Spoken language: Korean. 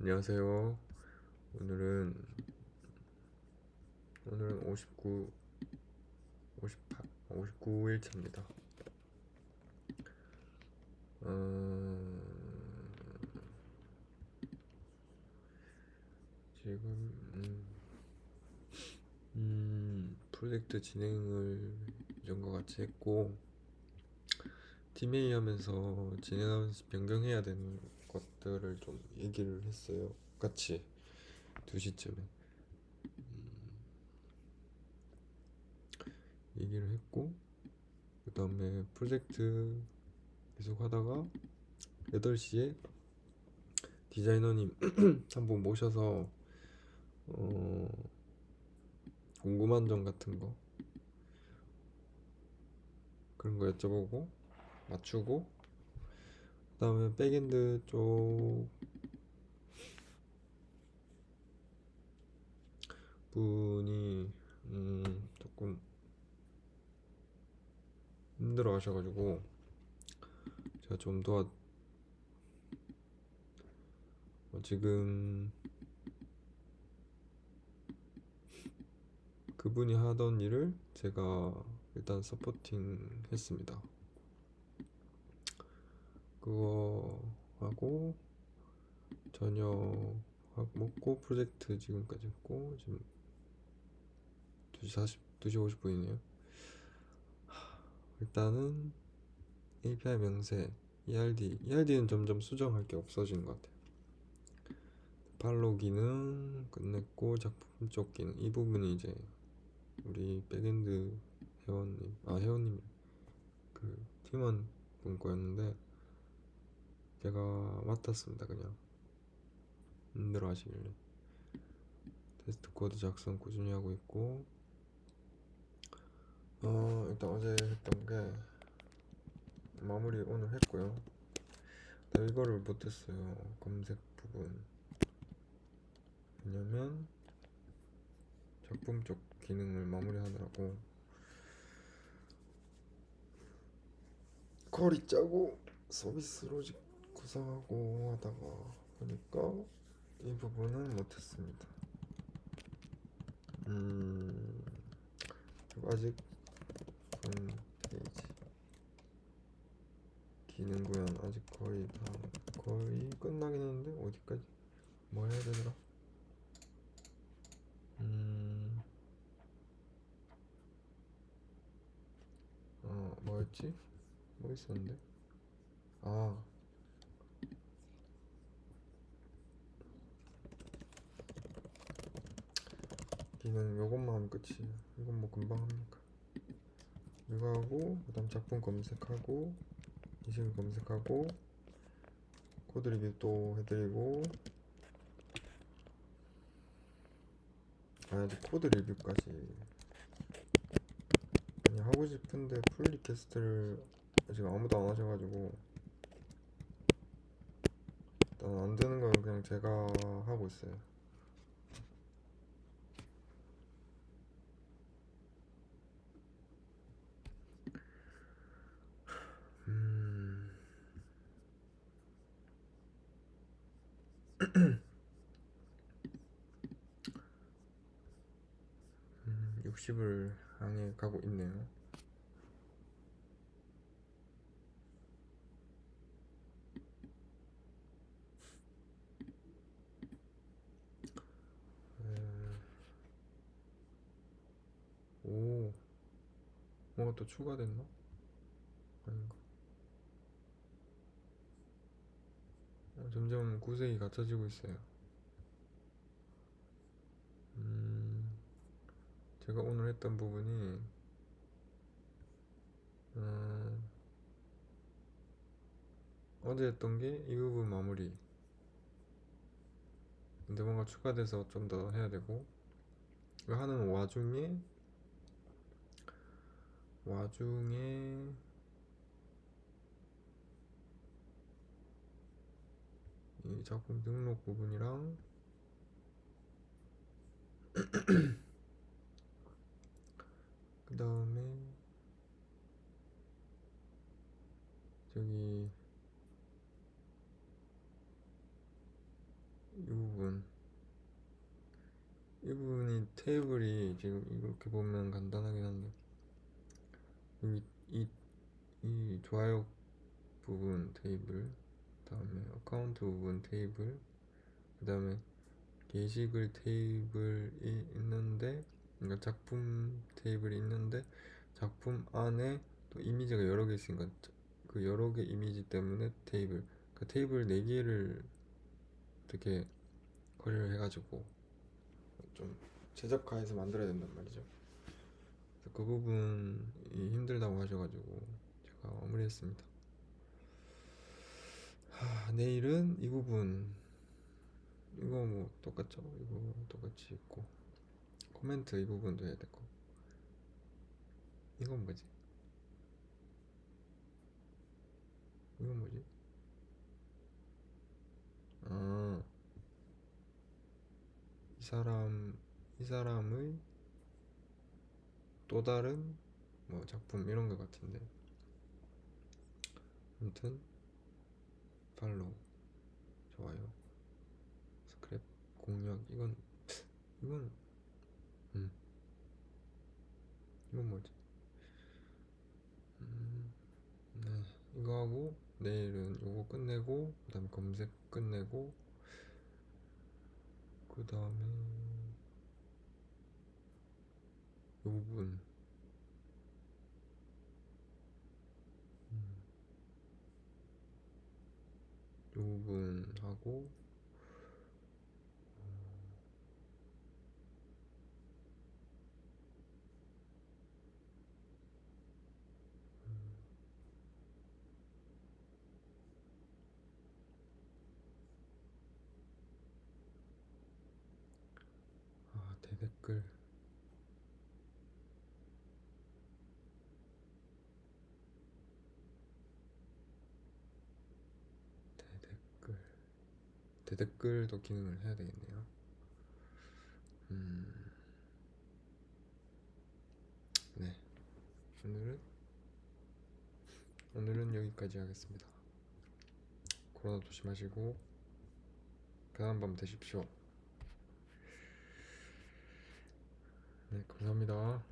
안녕하세요. 오늘은 오늘은 59 58 59일차입니다. 어, 지금 음, 음, 프로젝트 진행을 이전과 같이 했고 팀회의 하면서 진행하면서 변경해야 되는 것들을 좀 얘기를 했어요. 같이 2시쯤에 얘기를 했고 그 다음에 프로젝트 계속 하다가 8시에 디자이너님 한 분 모셔서 어, 궁금한 점 같은 거 그런 거 여쭤보고 맞추고 그 다음에 백엔드 쪽 분이 음, 조금 힘들어 하셔가지고 제가 좀 도와 어, 지금 그분이 하던 일을 제가 일단 서포팅 했습니다. 그거 하고 저녁 먹고 프로젝트 지금까지 했고 지금 2시 40, 2시 50분이네요. 일단은 API 명세 ERD ERD는 점점 수정할 게 없어지는 것 같아요. 팔로 기능 끝냈고 작품 쪽 기능 이 부분이 이제 우리 백엔드 회원님 아 회원님 그 팀원 분 거였는데 제가 맡았습니다 그냥. 힘들어 하시길래 테스트 코드 작성 꾸준히 하고 있고. 어 일단 어제 했던 게 마무리 오늘 했고요. 이거를 못했어요 검색 부분. 왜냐면 작품 쪽 기능을 마무리하느라고. 컬이 짜고 서비스 로직 구성하고 하다가 보니까 이 부분은 못했습니다. 음, 아직 본 페이지 기능 구현 아직 거의 다 거의 끝나긴 했는데 어디까지 뭐 해야 되더라? 음, 어 뭐였지? 뭐 있었는데? 아 기능 요것만 하면 끝이에요. 이건 뭐 금방 합니까? 이거 하고 그 다음 작품 검색하고 이식 검색하고 코드 리뷰 또 해드리고 아 아직 코드 리뷰까지 아니 하고 싶은데 풀 리퀘스트를 아직 아무도 안 하셔가지고 일단 안 되는 건 그냥 제가 하고 있어요. 음, 60을 향해 가고 있네요. 음, 오, 뭐가 또 추가됐나? 아닌가? 어, 점점 구색이 갖춰지고 있어요. 음, 제가 오늘 했던 부분이 음, 어제 했던 게 이 부분 마무리. 근데 뭔가 추가돼서 좀 더 해야 되고 하는 와중에 와중에 이 작품 등록 부분이랑 그 다음에 저기 부분. 이 부분이 테이블이 지금 이렇게 보면 간단하긴 한데 여기 이, 이 좋아요 부분 테이블. 그 다음에 어카운트 부분 테이블 그 다음에 게시글 테이블이 있는데 그러니까 작품 테이블이 있는데 작품 안에 또 이미지가 여러 개 있으니까 그 여러 개 이미지 때문에 테이블 그 테이블 네 개를 어떻게 거래를 해가지고 좀 최적화해서 만들어야 된단 말이죠. 그 부분이 힘들다고 하셔가지고 제가 마무리했습니다. 하, 내일은 이 부분 이거 뭐 똑같죠? 이거 똑같이 있고 코멘트 이 부분도 해야 되고 이건 뭐지? 이건 뭐지? 아, 이 사람, 이 사람의 또 다른 뭐 작품 이런 것 같은데. 아무튼 팔로우, 좋아요, 스크랩, 공략. 이건 이건 음. 이건 뭐지? 음, 네. 이거 하고 내일은 요거 끝내고 그다음에 검색 끝내고 그 다음에 요 부분 부분 하고 아 대댓글 대댓글도 기능을 해야 되겠네요. 음, 네 오늘은 오늘은 여기까지 하겠습니다. 코로나 조심하시고 편한 밤 되십시오. 네 감사합니다.